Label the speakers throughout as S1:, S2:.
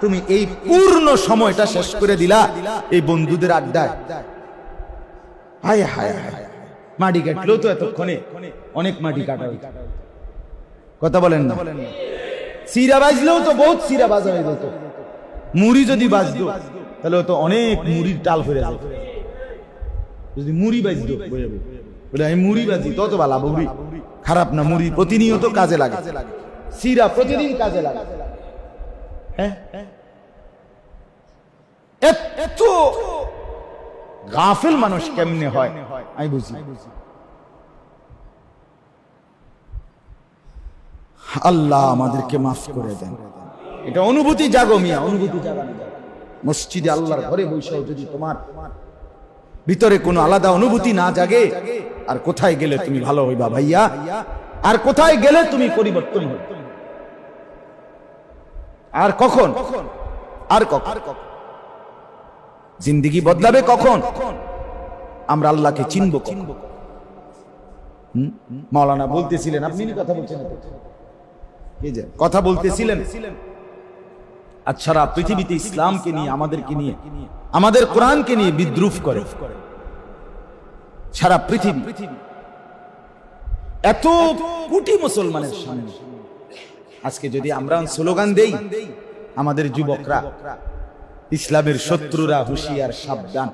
S1: তুমি এই পূর্ণ সময়টা শেষ করে দিলা এই বন্ধুদের আড্ডায়। হায় হায় হায়। মাটি কাটলেও তো এতক্ষণে। অনেক মাটি কাটা। কথা বলেন না। সিরা বাজলেও তো বহুত সিরা বাজা হয়ে যেত। মুড়ি যদি বাজতো, তাহলে তো অনেক মুড়ির টাল ফিরে যেত। যদি মুড়ি বাজতো বলে, আমি মুড়ি বাজি, তত বালা মুড়ি খারাপ না, মুড়ি প্রতিনিয়ত কাজে লাগে। সিরা প্রতিদিন কাজে লাগে। হ্যাঁ এত গাফিল মানুষ কেমনে হয়? আমি বুঝি। আল্লাহ আমাদেরকে মাফ করে দেন। এটা অনুভূতি জাগো মিয়া, অনুভূতি মসজিদে আল্লাহর ঘরে বৈশাও যদি তোমার ভিতরে কোনো আলাদা অনুভূতি না জাগে, আর কোথায় গেলে তুমি ভালো হইবা ভাইয়া? আর কোথায় গেলে তুমি পরিবর্তন হইবা? আর কখন? আর কখন? জিন্দিগি বদলাবে কখন? আমরা আল্লাহকে চিনব হুম? মাওলানা বলতেছিলেন আপনি কথা বলছেন কথা বলতেছিলেন। সারা পৃথিবীতে ইসলামকে নিয়ে আমাদেরকে নিয়ে আমাদের কোরআনকে নিয়ে বিদ্রুপ করে। সারা পৃথিবী। এত কোটি মুসলমানের সামনে। আজকে যদি আমরা স্লোগান দেই, আমাদের যুবকরা, ইসলামের শত্রুরা হুশিয়ার, সাবধান।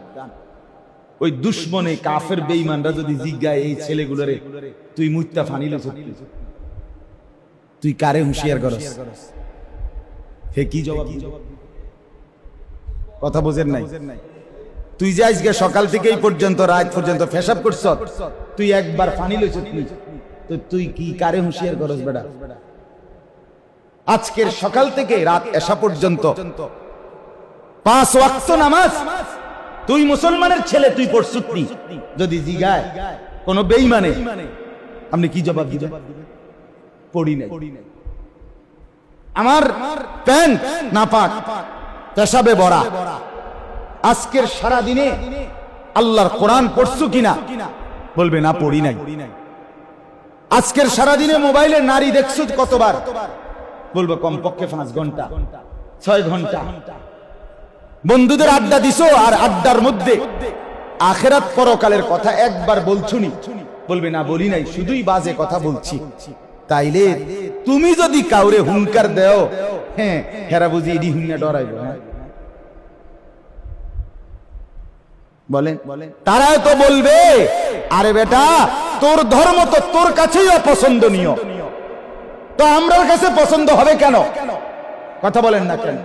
S1: ওই দুশ্মনে, কাফের বেইমানরা যদি জিজ্ঞায়, এই ছেলেগুলোরে তুই মুত্তা ফানিল তুই কারে হুশিয়ার করস? হে কি জবাব? কথা বোঝেন নাই? তুই যে আজকে সকাল থেকে এই পর্যন্ত, রাত পর্যন্ত ফেসাব করছ, তুই একবার ফানি লইছ তুই তো তুই কি কারে হুঁশিয়ার করস বেটা? আজকের সকাল থেকে রাত এসা পর্যন্ত। পাঁচ ওয়াক্ত নামাজ। তুই মুসলমানের ছেলে তুই পড়ছুতনি যদি জিগায় কোন বেঈমানে আপনি কি জবাব দিবেন? পড়ি নাই। আমার প্যান্ট না পাক পেশাবে বড়া আজকের সারা দিনে আল্লাহর কোরআন পড়ছু কিনা? বলবে না পড়ি নাই। আজকের সারা দিনে মোবাইলে নারী দেখছ কতবার? বলব কমপক্ষে পাঁচ ঘণ্টা ছয় ঘণ্টা। বন্ধুদের আড্ডা দিছো আর আড্ডার মধ্যে আখেরাত পরকালের কথা একবার বলছুনি। বলবে না বলি নাই শুধুই বাজে কথা বলছি। তাইলে তুমি যদি কাউরে হুঙ্কার দেও হ্যাঁ হেরা বুঝি এডি হুঙ্গা ডরাইব হ্যাঁ? বলেন। তারাও তো বলবে আরে বেটা তোর ধর্ম তো তোর কাছেই অপছন্দনীয়। তো আমরার কাছে পছন্দ হবে কেন? কথা বলেন না কেন?